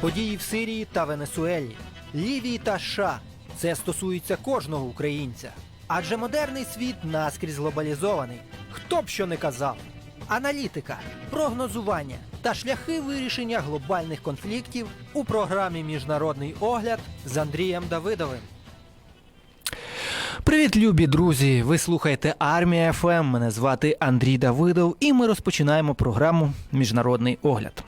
Події в Сирії та Венесуелі, Лівії та США. Це стосується кожного українця. Адже модерний світ наскрізь глобалізований. Хто б що не казав. Аналітика, прогнозування та шляхи вирішення глобальних конфліктів у програмі Міжнародний огляд з Андрієм Давидовим. Привіт, любі друзі! Ви слухаєте Армія ФМ. Мене звати Андрій Давидов, і ми розпочинаємо програму Міжнародний огляд.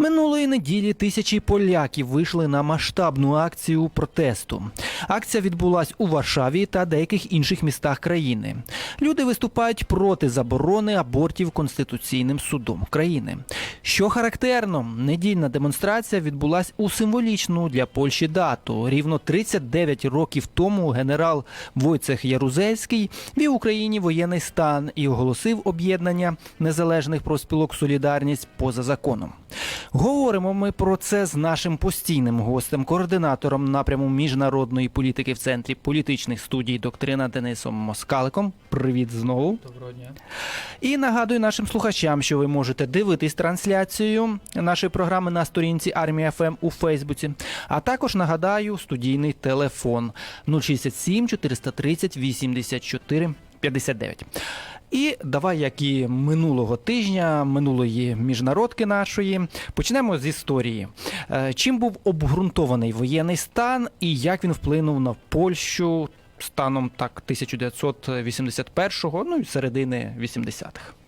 Минулої неділі тисячі поляків вийшли на масштабну акцію протесту. Акція відбулась у Варшаві та деяких інших містах країни. Люди виступають проти заборони абортів Конституційним судом країни. Що характерно, недільна демонстрація відбулась у символічну для Польщі дату. Рівно 39 років тому генерал Войцех Ярузельський вів Україні воєнний стан і оголосив об'єднання незалежних профспілок Солідарність поза законом. Говоримо ми про це з нашим постійним гостем, координатором напряму міжнародної політики в центрі політичних студій доктрина Денисом Москаликом. Привіт знову. Доброго дня. І нагадую нашим слухачам, що ви можете дивитись трансляцію нашої програми на сторінці Армія ФМ у Фейсбуці. А також нагадаю студійний телефон 067 430 84 59. І давай, як і минулого тижня, минулої міжнародки нашої, почнемо з історії. Е, Чим був обґрунтований воєнний стан і як він вплинув на Польщу станом так 1981-го, ну і середини 80-х?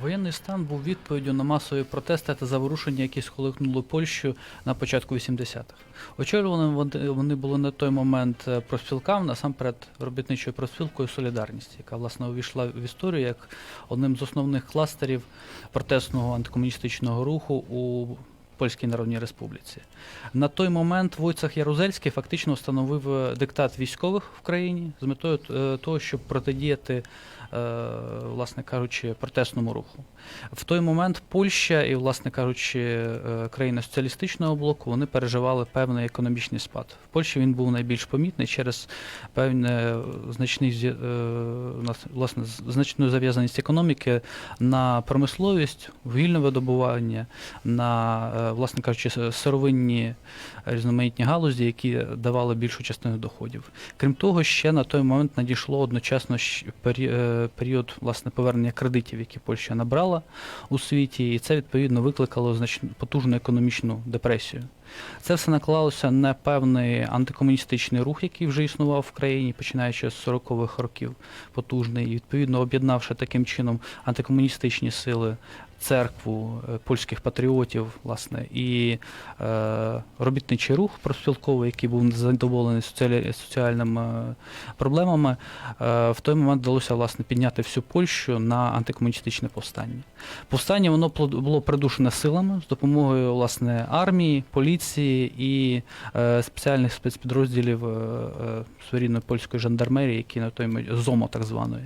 Воєнний стан був відповіддю на масові протести та заворушення, які сколихнули Польщу на початку 80-х. Очолюваними вони- були на той момент е, профспілками, насамперед робітничою профспілкою Солідарність, яка власне увійшла в історію як одним з основних кластерів протестного антикомуністичного руху у Польській Народній Республіці. На той момент Войцех Ярузельський фактично встановив е, диктат військових в країні з метою е, того, щоб протидіяти е, власне кажучи, протестному руху. В той момент Польща і, власне кажучи, країни соціалістичного блоку вони переживали певний економічний спад. В Польщі він був найбільш помітний через певне значний власне значну зав'язаність економіки на промисловість, вугільне видобування, на, власне кажучи, сировинні різноманітні галузі, які давали більшу частину доходів. Крім того, ще на той момент надійшло одночасно е, період власне повернення кредитів, які Польща набрала у світі, і це відповідно викликало значну потужну економічну депресію. Це все наклалося на певний антикомуністичний рух, який вже існував в країні, починаючи з 40-х років, потужний, і відповідно об'єднавши таким чином антикомуністичні сили, церкву е, польських патріотів, власне, і е, робітничий рух профспілковий, який був задоволений соціалі- соціальними е, проблемами, е, в той момент вдалося власне підняти всю Польщу на антикомуністичне повстання. Повстання воно було придушене силами з допомогою власне армії, поліції і е, спеціальних спецпідрозділів е, е, своєрідної польської жандармерії, які на той мо- ЗОМО так званої,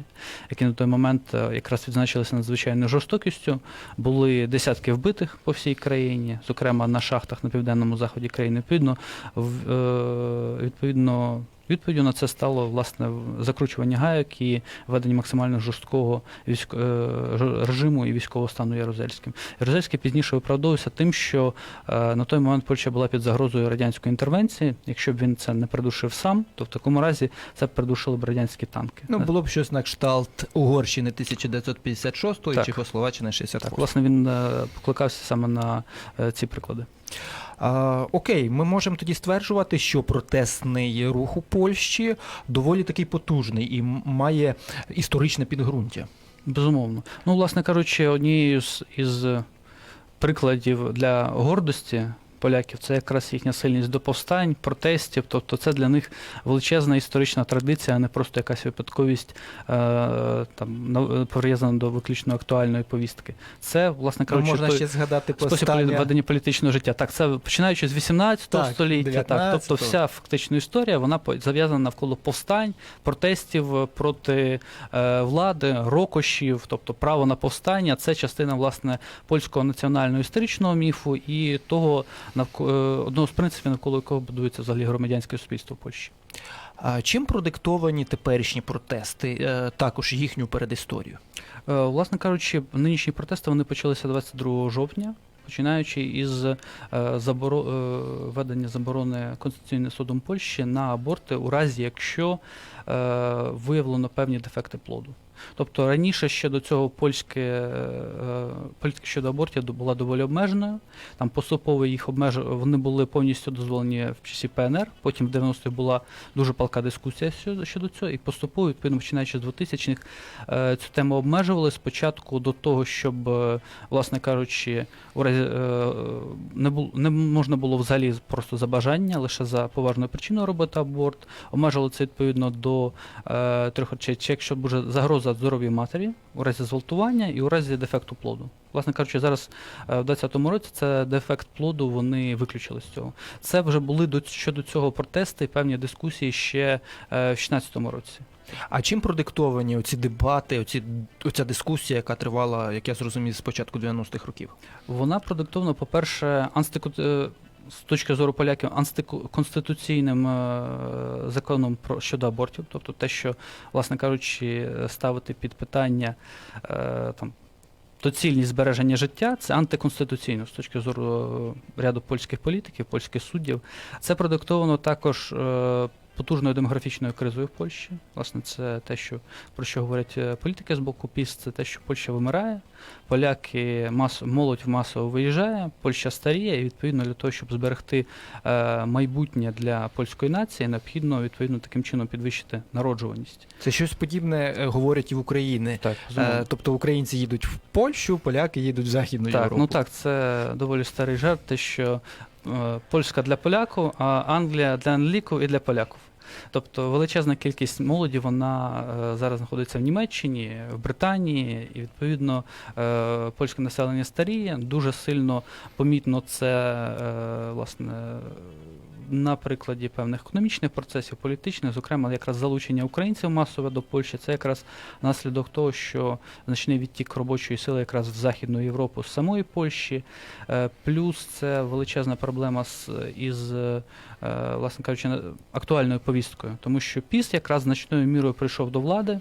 які на той момент якраз відзначилися надзвичайною жорстокістю. Були десятки вбитих по всій країні, зокрема на шахтах на південному заході країни. Відповідно, в- е, відповідно. Відповіддю на це стало власне закручування гайок і введення максимально жорсткого військ... е, режиму і військового стану Ярузельським. Ярузельський пізніше виправдовувався тим, що е, на той момент Польща була під загрозою радянської інтервенції. Якщо б він це не придушив сам, то в такому разі це б придушили б радянські танки. Ну, було б щось на кшталт Угорщини 1956 і. Чехословаччини 68 так, власне, він е, покликався саме на ці приклади. А, окей, ми можемо тоді стверджувати, що протестний рух у Польщі доволі такий потужний і має історичне підґрунтя. Безумовно. Ну, власне кажучи, однією з із прикладів для гордості поляків це якраз їхня сильність до повстань, протестів. Тобто це для них величезна історична традиція, а не просто якась випадковість е, там прив'язана до виключно актуальної повістки. Це, власне Ну, кажучи, можна той ще згадати спосіб ведення політичного життя. Так, це починаючи з 18 Так, століття, так, 19-го. тобто вся фактично історія вона зав'язана навколо повстань, протестів е, проти е, влади, рокошів, тобто право на повстання. Це частина власне польського національного історичного міфу і того одного з принципів, навколо якого будується взагалі громадянське суспільство в Польщі. А чим продиктовані теперішні протести, е, також їхню передісторію? Е, Власне кажучи, нинішні протести вони почалися 22 жовтня. починаючи із е, заборо... е, введення заборони Конституційним судом Польщі на аборти у разі, якщо е, виявлено певні дефекти плоду. Тобто раніше ще до цього польське, е, політика щодо абортів була доволі обмеженою. Там поступово їх обмеж... вони були повністю дозволені в часі ПНР. Потім в 90-х була дуже палка дискусія щодо, цього, і поступово, відповідно, починаючи з 2000-х, е, цю тему обмежували спочатку до того, щоб, е, власне кажучи, у разі не бу... не можна було взагалі просто за бажання, лише за поважною причиною робити аборт. Обмежували це відповідно до трьох речей. Якщо буде загроза здоров'ю матері, у разі зґвалтування і у разі дефекту плоду. Власне кажучи, зараз е, в 2020 році це дефект плоду вони виключили з цього. Це вже були до щодо цього протести і певні дискусії ще е, в 2016 році. А чим продиктовані оці дебати, оці, оця дискусія, яка тривала, як я зрозумів, з початку 90-х років? Вона продиктована, по-перше, антику... з точки зору поляків, антиконституційним е, законом про щодо абортів, тобто те, що, власне кажучи, ставити під питання е, там. Доцільність збереження життя це антиконституційно з точки зору е, ряду польських політиків, польських суддів. Це продиктовано також потужною демографічною кризою в Польщі. Власне, це те, що про що говорять е, політики з боку ПІС, це те, що Польща вимирає, поляки мас, молодь масово виїжджає, Польща старіє, і відповідно для того, щоб зберегти е, майбутнє для польської нації, необхідно відповідно таким чином підвищити народжуваність. Це щось подібне е, говорять і в Україні. Так, Е, тобто українці їдуть в Польщу, поляки їдуть в Західну так, Європу. ну так, це доволі старий жарт, те, що е, польська для поляків, а Англія для англіків і для поляків. Тобто величезна кількість молоді вона е, зараз знаходиться в Німеччині, в Британії, і відповідно е, польське населення старіє. Дуже сильно помітно це власне на прикладі певних економічних процесів, політичних, зокрема, якраз залучення українців масове до Польщі, це якраз наслідок того, що значний відтік робочої сили якраз в Західну Європу з самої Польщі. Е, Плюс це величезна проблема з із, е, власне кажучи, актуальною повісткою, тому що ПІС якраз значною мірою прийшов до влади.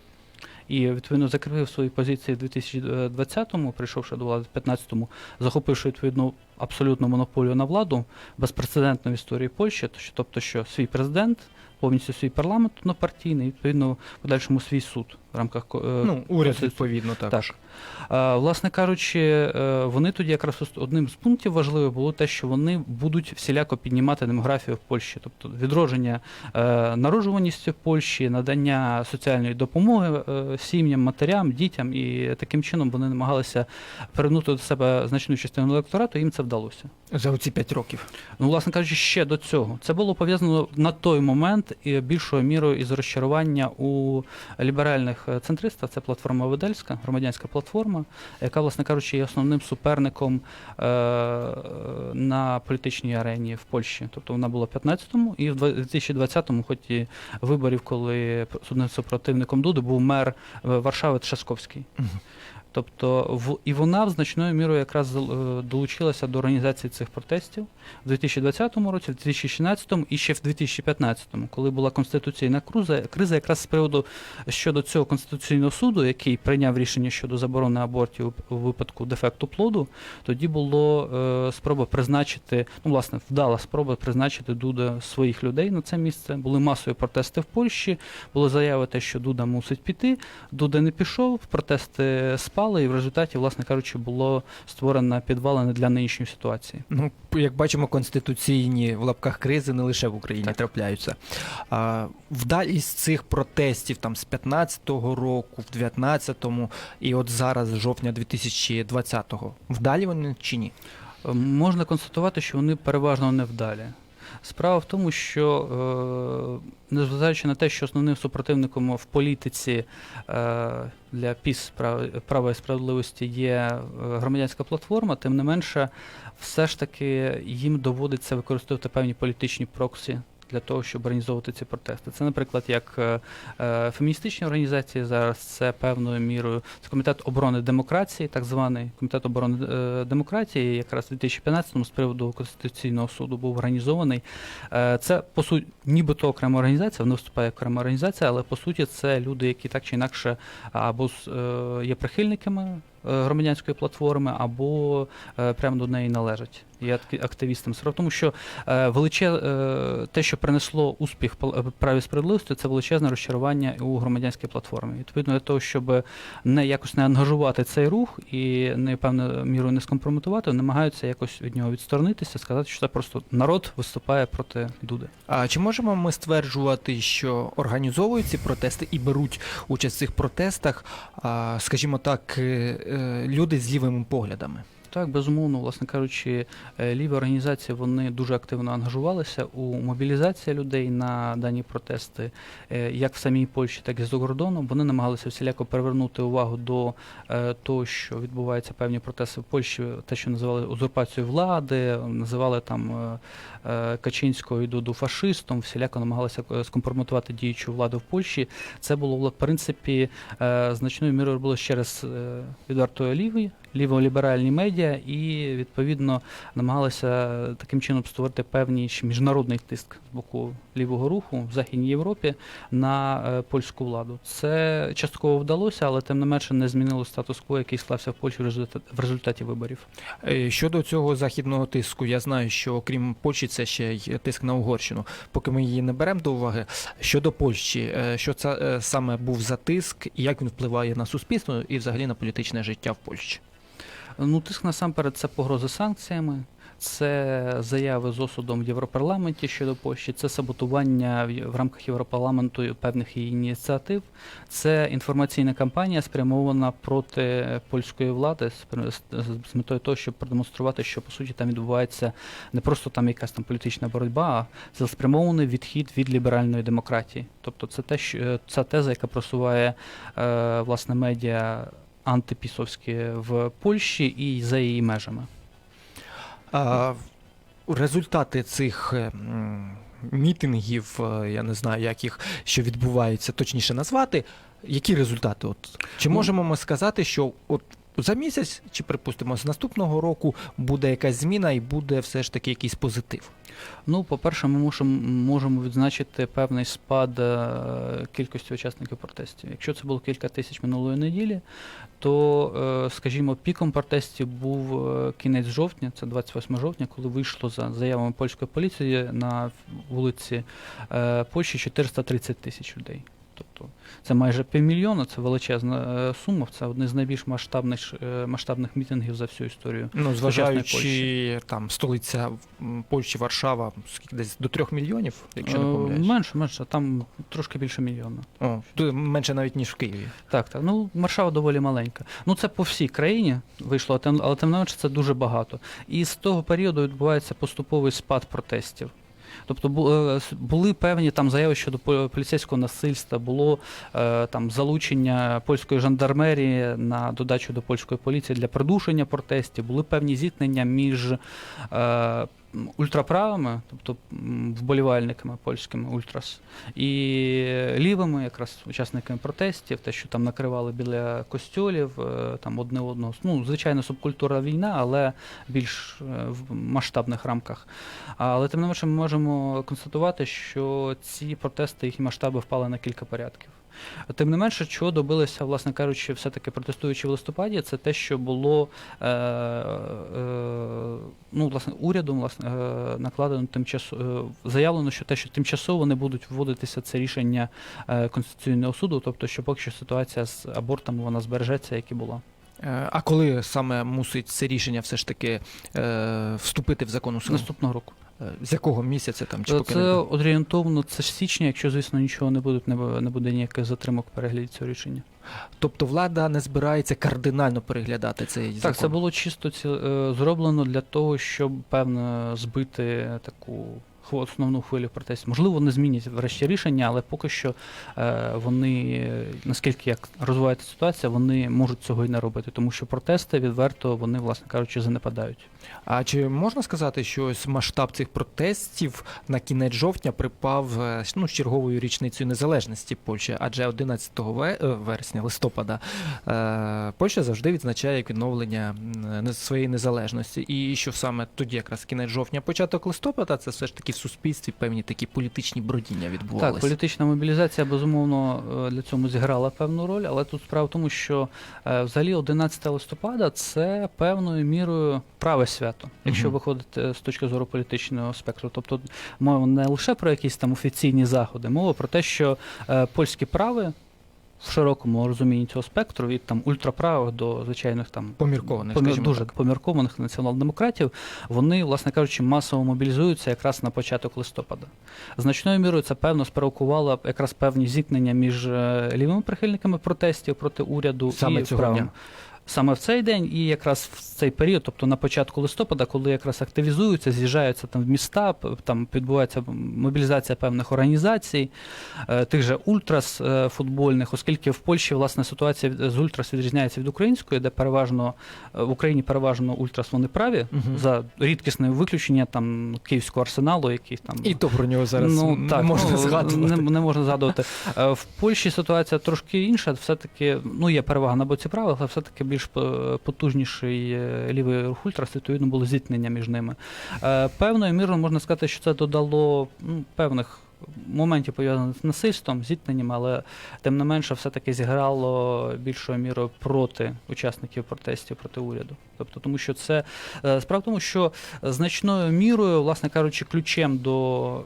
І відповідно закріпив свої позиції в 2020-му, прийшовши до влади в 2015-му, захопивши відповідно абсолютну монополію на владу, безпрецедентно в історії Польщі, тобто, що свій президент, повністю свій парламент однопартійний, відповідно, в подальшому свій суд в рамках е, Ну, уряд відповідно також. Так. Е, Власне кажучи, е, вони тоді якраз одним з пунктів важливих було те, що вони будуть всіляко піднімати демографію в Польщі, тобто відродження народжуваності в Польщі, надання соціальної допомоги сім'ям, матерям, дітям, і таким чином вони намагалися перевернути до себе значну частину електорату, їм це вдалося. За оці п'ять років. Ну, власне кажучи, ще до цього. Це було пов'язано на той момент і більшою мірою із розчарування у ліберальних е, центристів. Це платформа Ведельська, громадянська платформа, яка, власне кажучи, є основним суперником е- на політичній арені в Польщі. Тобто вона була в 15-му і в 2020-му, хоч і виборів, коли супротивником Дуди був мер е, Варшави Тшасковський. Тобто в і вона значною мірою якраз е, долучилася до організації цих протестів в 2020 році, в 2016 і ще в 2015, коли була конституційна криза, криза якраз з приводу щодо цього конституційного суду, який прийняв рішення щодо заборони абортів у випадку дефекту плоду, тоді було е, спроба призначити, ну власне, вдала спроба призначити Дуда своїх людей на це місце. Були масові протести в Польщі, були заяви те, що Дуда мусить піти. Дуда не пішов, протести спали, і в результаті, власне кажучи, було створено підвалини для нинішньої ситуації. Ну, як бачимо, конституційні в лапках кризи не лише в Україні Так. трапляються. А, вдалі з цих протестів там з 15-го року, в 19-му і от зараз, з жовтня 2020-го, вдалі вони чи ні? Е, Можна констатувати, що вони переважно невдалі. Справа в тому, що е, незважаючи на те, що основним супротивником в політиці е, для ПІС прав- права і справедливості є е, громадянська платформа, тим не менше, все ж таки їм доводиться використовувати певні політичні проксі. Для того, щоб організовувати ці протести. Це, наприклад, як е, е, феміністичні організації зараз, це певною мірою, це комітет оборони демократії, так званий комітет оборони е, демократії, якраз у 2015-му з приводу Конституційного суду був організований. Це по суті, нібито окрема організація, вона виступає як окрема організація, але по суті це люди, які так чи інакше або є прихильниками громадянської платформи, або е, прямо до неї належать. Є акти- активістам. Справа тому, що е, величе, е, те, що принесло успіх праві справедливості, це величезне розчарування у громадянській платформі. Відповідно для того, щоб не якось не ангажувати цей рух і не певною мірою не скомпрометувати, намагаються якось від нього відсторонитися, сказати, що це просто народ виступає проти Дуди. А чи можемо ми стверджувати, що організовують ці протести і беруть участь в цих протестах, скажімо так, люди з лівими поглядами? Так, безумовно, власне кажучи, е, ліві організації вони дуже активно ангажувалися у мобілізації людей на дані протести, е, як в самій Польщі, так і за кордоном. Вони намагалися всіляко привернути увагу до е, того, що відбуваються певні протести в Польщі, те, що називали узурпацією влади, називали там Качинського і Дуду фашистом, всіляко намагалися скомпрометувати діючу владу в Польщі. Це було в принципі значною мірою було через е, відверто ліві, ліволіберальні медіа, і відповідно намагалися таким чином створити певний міжнародний тиск з боку лівого руху в Західній Європі на е, польську владу. Це частково вдалося, але тим не менше не змінило статус-кво, який склався в Польщі в результаті, виборів. Е, Щодо цього західного тиску, я знаю, що окрім Польщі, це ще й тиск на Угорщину. Поки ми її не беремо до уваги. Щодо Польщі, е, що це саме був за тиск, і як він впливає на суспільство і взагалі на політичне життя в Польщі? Ну, тиск насамперед це погрози санкціями, це заяви з осудом в Європарламенті щодо Польщі, це саботування в, рамках Європарламенту певних її ініціатив, це інформаційна кампанія, спрямована проти польської влади з, метою того, щоб продемонструвати, що по суті там відбувається не просто там якась там політична боротьба, а цілеспрямований відхід від ліберальної демократії. Тобто це те, що ця теза, яка просуває е, власне медіа антипісовські в Польщі і за її межами. А, результати цих е, мітингів, е, я не знаю, як їх що відбуваються, точніше назвати. Які результати? От чи Ну- можемо ми сказати, що от за місяць, чи припустимо, з наступного року буде якась зміна і буде все ж таки якийсь позитив? Ну, по-перше, ми можемо, відзначити певний спад е, кількості учасників протестів. Якщо це було кілька тисяч минулої неділі, то, е, скажімо, піком протестів був е, кінець жовтня, це 28 жовтня, коли вийшло за заявами польської поліції на вулиці Польщі 430 тисяч людей. Це майже півмільйона, це величезна е, сума. Це один з найбільш масштабних е, масштабних мітингів за всю історію. Ну, зважаючи там столиця Польщі, Варшава, скільки десь до трьох мільйонів, якщо не Е, помиляюсь. Менше, менше, там трошки більше мільйона. О, менше навіть ніж в Києві. Так, так. Ну, Варшава доволі маленька. Ну, це по всій країні вийшло, але тим не менше це дуже багато. І з того періоду відбувається поступовий спад протестів. Тобто е, були певні там заяви щодо по- поліцейського насильства, було е, там залучення польської жандармерії на додачу до польської поліції для придушення протестів, були певні зіткнення між е, ультраправими, тобто вболівальниками польськими ультрас, і лівими, якраз учасниками протестів, те, що там накривали біля костьолів, е, там одне одного. Ну, звичайно, субкультура війна, але більш е, в масштабних рамках. Але тим не менше, ми можемо констатувати, що ці протести, їхні масштаби впали на кілька порядків. Тим не менше, чого добилися, власне кажучи, все-таки протестуючи в листопаді, це те, що було е, е, ну, власне, урядом власне, е, накладено тимчасово е, заявлено, що те, що тимчасово не будуть вводитися це рішення е, Конституційного суду, тобто, що поки що ситуація з абортами вона збережеться, як і була. Е, А коли саме мусить це рішення все ж таки е, вступити в закону силу? Наступного року. Е, З якого місяця там чи поки Це не орієнтовно, це ж січня, якщо, звісно, нічого не буде, не бу- не буде ніяких затримок перегляді цього рішення. тобто влада не збирається кардинально переглядати цей закон? Так, це було чисто ці, зроблено для того, щоб певно збити таку основну хвилю протестів. Можливо, вони змінять врешті рішення, але поки що е, вони, наскільки як розвивається ситуація, вони можуть цього і не робити, тому що протести відверто вони, власне кажучи, занепадають. А чи можна сказати, що ось масштаб цих протестів на кінець жовтня припав е, ну, з черговою річницею незалежності Польщі? Адже 11 е, вересня, листопада, Польща завжди відзначає як відновлення своєї незалежності. І що саме тоді, якраз кінець жовтня, початок листопада, це все ж таки в суспільстві певні такі політичні бродіння Так, політична мобілізація безумовно е, для цього зіграла певну роль, але тут справа в тому, що е, взагалі 11 листопада це певною мірою праве свято, якщо виходити з точки зору політичного спектру. Тобто мова не лише про якісь там офіційні заходи, мова про те, що е, польські прави. В широкому розумінні цього спектру від там ультраправих до звичайних там Поміркованих, помір- дуже так. поміркованих націонал-демократів, вони, власне кажучи, масово мобілізуються якраз на початок листопада. Значною мірою це певно спровокувало якраз певні зіткнення між е, лівими прихильниками протестів проти уряду Саме і цього правим. дня. Саме в цей день і якраз в цей період, тобто на початку листопада, коли якраз активізуються, з'їжджаються там в міста, там відбувається мобілізація певних організацій, е, тих же ультрас е, футбольних, оскільки в Польщі власне ситуація з ультрас відрізняється від української, де переважно е, в Україні переважно ультрас вони праві, Мгм. за рідкісним виключенням там київського арсеналу, який там І то про нього зараз ну, не так, можна ну, згадувати. Не, не можна згадувати. В Польщі ситуація трошки інша. Все-таки ну, є перевага на боці правил, але все-таки більш е, потужніший е, лівий рух ультрас, відповідно, було зіткнення між ними. Е, Певною мірою можна сказати, що це додало ну, певних. Моментів пов'язаних з насильством, зіткненнями, але тим не менше, все-таки зіграло більшою мірою проти учасників протестів проти уряду. Тобто, тому що це е, справа в тому, що значною мірою, власне кажучи, ключем до е,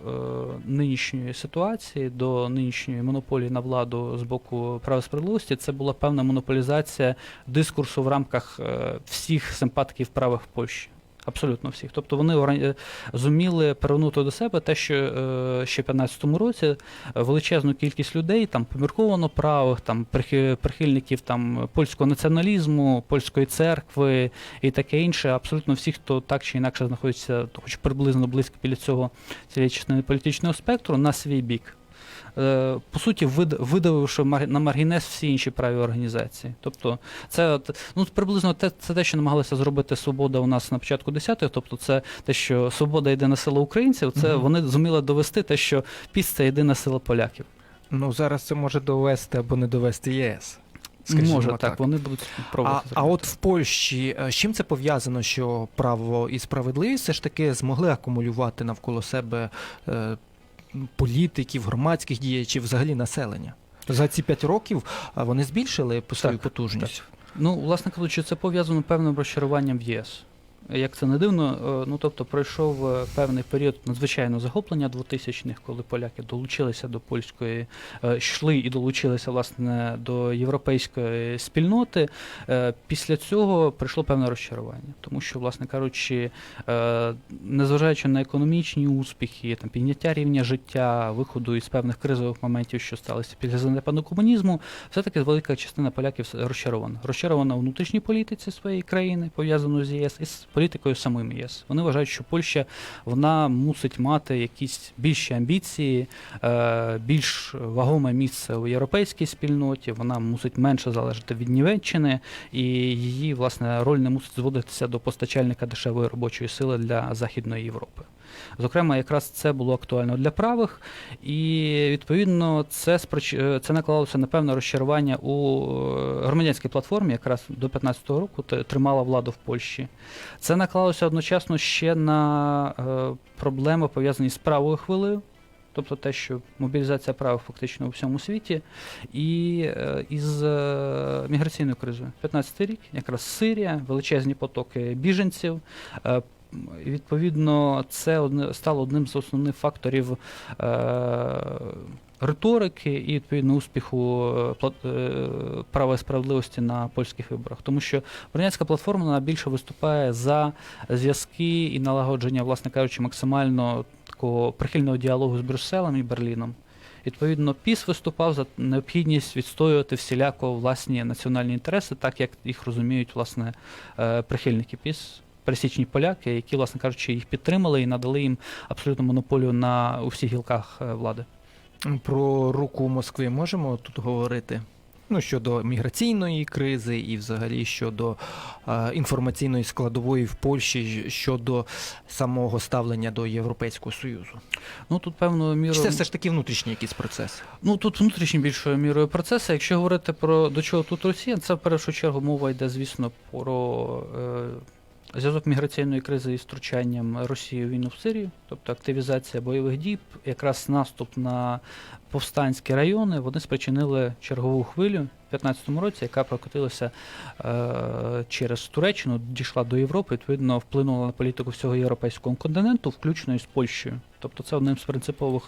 нинішньої ситуації, до нинішньої монополії на владу з боку права справедливості, це була певна монополізація дискурсу в рамках е, всіх симпатиків правих в Польщі. Абсолютно всіх. Тобто вони е, зуміли привернути до себе те, що е, ще в 15-му році е, величезну кількість людей, там помірковано правих, там прихи- прихильників там польського націоналізму, польської церкви і таке інше. Абсолютно всі, хто так чи інакше знаходиться, хоч приблизно близько біля цього цієї частини політичного спектру, на свій бік. Е, По суті, видавивши на маргінес всі інші праві організації. Тобто, це от, ну, приблизно те, це те, що намагалася зробити свобода у нас на початку 10-х. Тобто, це те, що свобода єдина сила українців, це Мгм. вони зуміли довести те, що піс це єдина сила поляків. Ну зараз це може довести або не довести ЄС. Скажімо Може, так, вони будуть А, пробувати. а зробити. от в Польщі е, з чим це пов'язано, що право і справедливість все ж таки змогли акумулювати навколо себе е, політиків, громадських діячів, взагалі населення? За ці п'ять років вони збільшили свою Так, потужність. Ну, власне кажучи, це пов'язано певним розчаруванням в ЄС. Як це не дивно, е, ну тобто пройшов е, певний період надзвичайного захоплення 2000-х, коли поляки долучилися до польської, е, йшли і долучилися власне до європейської спільноти. Після цього прийшло певне розчарування, тому що, власне кажучи, незважаючи на економічні успіхи, там підняття рівня життя, виходу із певних кризових моментів, що сталися після занепаду комунізму, все-таки велика частина поляків розчарована. Розчарована у внутрішній політиці своєї країни, пов'язану з ЄС, і з політикою самим ЄС. Вони вважають, що Польща вона мусить мати якісь більші амбіції, е, більш вагоме місце у європейській спільноті. Вона мусить менше залежати від Німеччини, і її власне роль не мусить зводитися до постачальника дешевої робочої сили для Західної Європи. Зокрема, якраз це було актуально для правих, і відповідно це сприч... це наклалося на певне розчарування у е, громадянській платформі, якраз до 15-го року тримала владу в Польщі. Це наклалося одночасно ще на е, проблеми пов'язані з правою хвилею. Тобто те, що мобілізація прав фактично у всьому світі, і е, із міграційною кризою. 15 рік, якраз Сирія, величезні потоки біженців. І, Відповідно, це одне стало одним з основних факторів е, риторики і відповідно успіху е, е, права і справедливості на польських виборах. Тому що Бронянська платформа вона більше виступає за зв'язки і налагодження, власне кажучи, максимально такого прихильного діалогу з Брюсселем і Берліном. Відповідно, ПІС виступав за необхідність відстоювати всіляко власні національні інтереси, так як їх розуміють власне е, прихильники ПІС, пересічні поляки, які, власне кажучи, їх підтримали і надали їм абсолютну монополію на усіх гілках е, влади. Про руку Москви можемо тут говорити? Ну, щодо міграційної кризи і взагалі щодо е, інформаційної складової в Польщі, щодо самого ставлення до Європейського Союзу. Ну тут певною Чи мірою це все ж таки внутрішні якісь процеси? Ну тут внутрішньо більшою мірою процеси. Якщо говорити про до чого тут Росія, це в першу чергу мова йде, звісно, про е, Зв'язок міграційної кризи із втручанням Росії у війну в Сирію, тобто активізація бойових дій, якраз наступ на повстанські райони, вони спричинили чергову хвилю в 2015 році, яка прокотилася е, через Туреччину, дійшла до Європи, відповідно вплинула на політику всього європейського континенту, включно із Польщею. Тобто це одним з принципових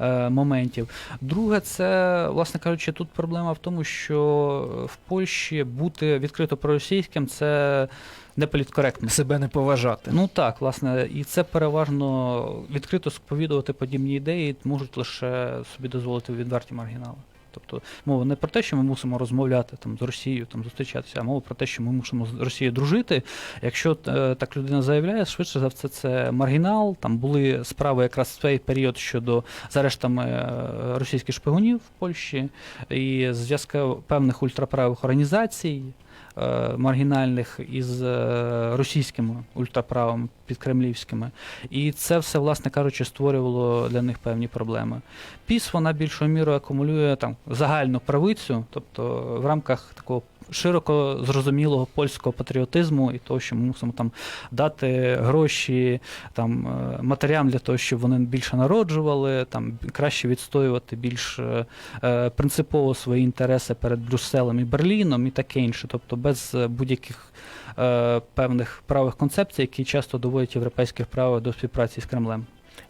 е, моментів. Друге, це, власне кажучи, тут проблема в тому, що в Польщі бути відкрито проросійським це не політкоректно. Себе не поважати. Ну так, власне, і це переважно відкрито сповідувати подібні ідеї можуть лише собі дозволити відверті маргінали. Тобто мова не про те, що ми мусимо розмовляти там з Росією, там зустрічатися, а мова про те, що ми мусимо з Росією дружити. Якщо е, так людина заявляє, швидше за все це маргінал. Там були справи якраз в цей період щодо з арештами е, російських шпигунів в Польщі і зв'язка певних ультраправих організацій. Е, Маргінальних із е, російськими ультраправими підкремлівськими, і це все, власне кажучи, створювало для них певні проблеми. Піс вона більшою мірою акумулює там загальну правицю, тобто в рамках такого широко зрозумілого польського патріотизму і того, що ми мусимо там дати гроші там е, матерям для того, щоб вони більше народжували, там краще відстоювати більш е, е, принципово свої інтереси перед Брюсселем і Берліном і таке інше, тобто без будь-яких певних правих концепцій, які часто доводять європейських прав до співпраці з Кремлем.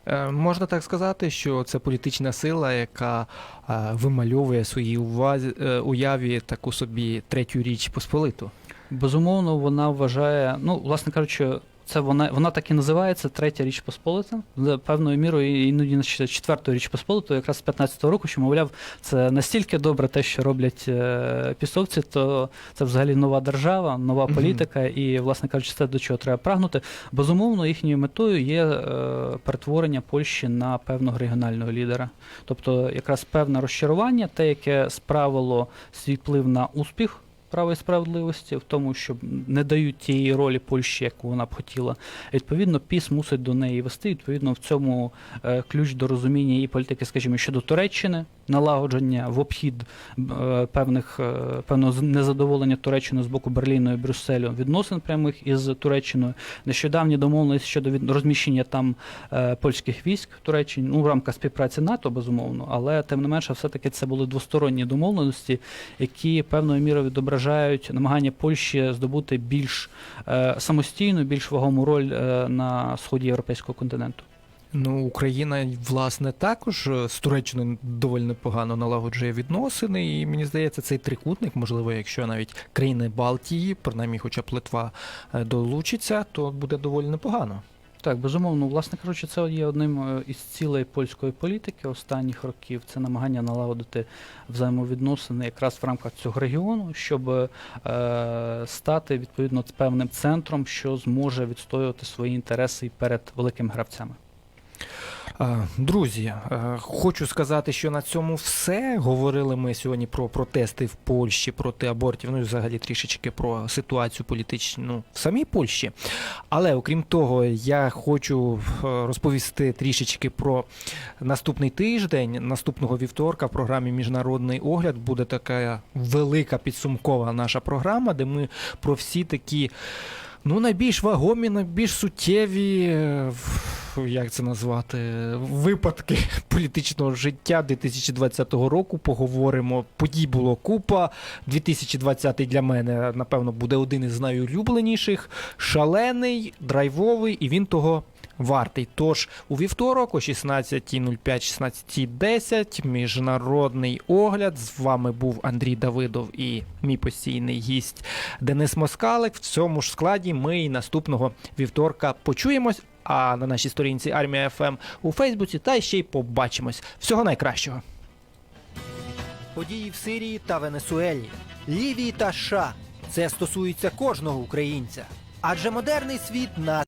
Е, Можна так сказати, що це політична сила, яка е, вимальовує свої увазі, е, уяві таку собі третю річ посполиту. Безумовно, вона вважає, ну, власне кажучи, це вона, вона так і називається третя річ Посполита. За певною мірою іноді на четвертою річ Посполиту, якраз з 15-го року, що, мовляв, це настільки добре те, що роблять е, пісовці, то це взагалі нова держава, нова політика, і, власне кажучи, це до чого треба прагнути. Безумовно, їхньою метою є е, перетворення Польщі на певного регіонального лідера. Тобто, якраз певне розчарування, те, яке справило свій вплив на успіх права і справедливості, в тому, що не дають тієї ролі Польщі, яку вона б хотіла. Відповідно, ПІС мусить до неї вести. Відповідно, в цьому е, ключ до розуміння її політики, скажімо, щодо Туреччини, налагодження в обхід е, певних е, певного незадоволення Туреччини з боку Берліну і Брюсселю відносин прямих із Туреччиною. Нещодавні домовленості щодо від розміщення там е, польських військ в Туреччині, ну в рамках співпраці НАТО, безумовно, але тим не менше, все-таки це були двосторонні домовленості, які певною мірою відображають намагання Польщі здобути більш е, самостійну, більш вагому роль е, на сході європейського континенту. Ну, Україна, власне, також е, з Туреччиною доволі непогано налагоджує відносини, і мені здається, цей трикутник, можливо, якщо навіть країни Балтії, принаймні, хоча б Литва долучиться, то буде доволі непогано. Так, безумовно, власне кажучи, це є одним е, із цілей польської політики останніх років. Це намагання налагодити взаємовідносини якраз в рамках цього регіону, щоб е, стати відповідно певним центром, що зможе відстоювати свої інтереси перед великими гравцями. Друзі, е, хочу сказати, що на цьому все. Говорили ми сьогодні про протести в Польщі проти абортів, ну і взагалі трішечки про ситуацію політичну в самій Польщі. Але окрім того, я хочу е, розповісти трішечки про наступний тиждень. Наступного вівторка в програмі Міжнародний огляд буде така велика підсумкова наша програма, де ми про всі такі. Ну, найбільш вагомі, найбільш суттєві, е, як це назвати, випадки політичного життя 2020 року. Поговоримо. Подій було купа. 2020 для мене, напевно, буде один із найулюбленіших. Шалений, драйвовий, і він того вартий. Тож у вівторок о 16.05, 16.10 міжнародний огляд. З вами був Андрій Давидов і мій постійний гість Денис Москалик. В цьому ж складі ми і наступного вівторка почуємось. А на нашій сторінці Армія ФМ у Фейсбуці та ще й побачимось. Всього найкращого. Події в Сирії та Венесуелі, Лівії та США. Це стосується кожного українця. Адже модерний світ нас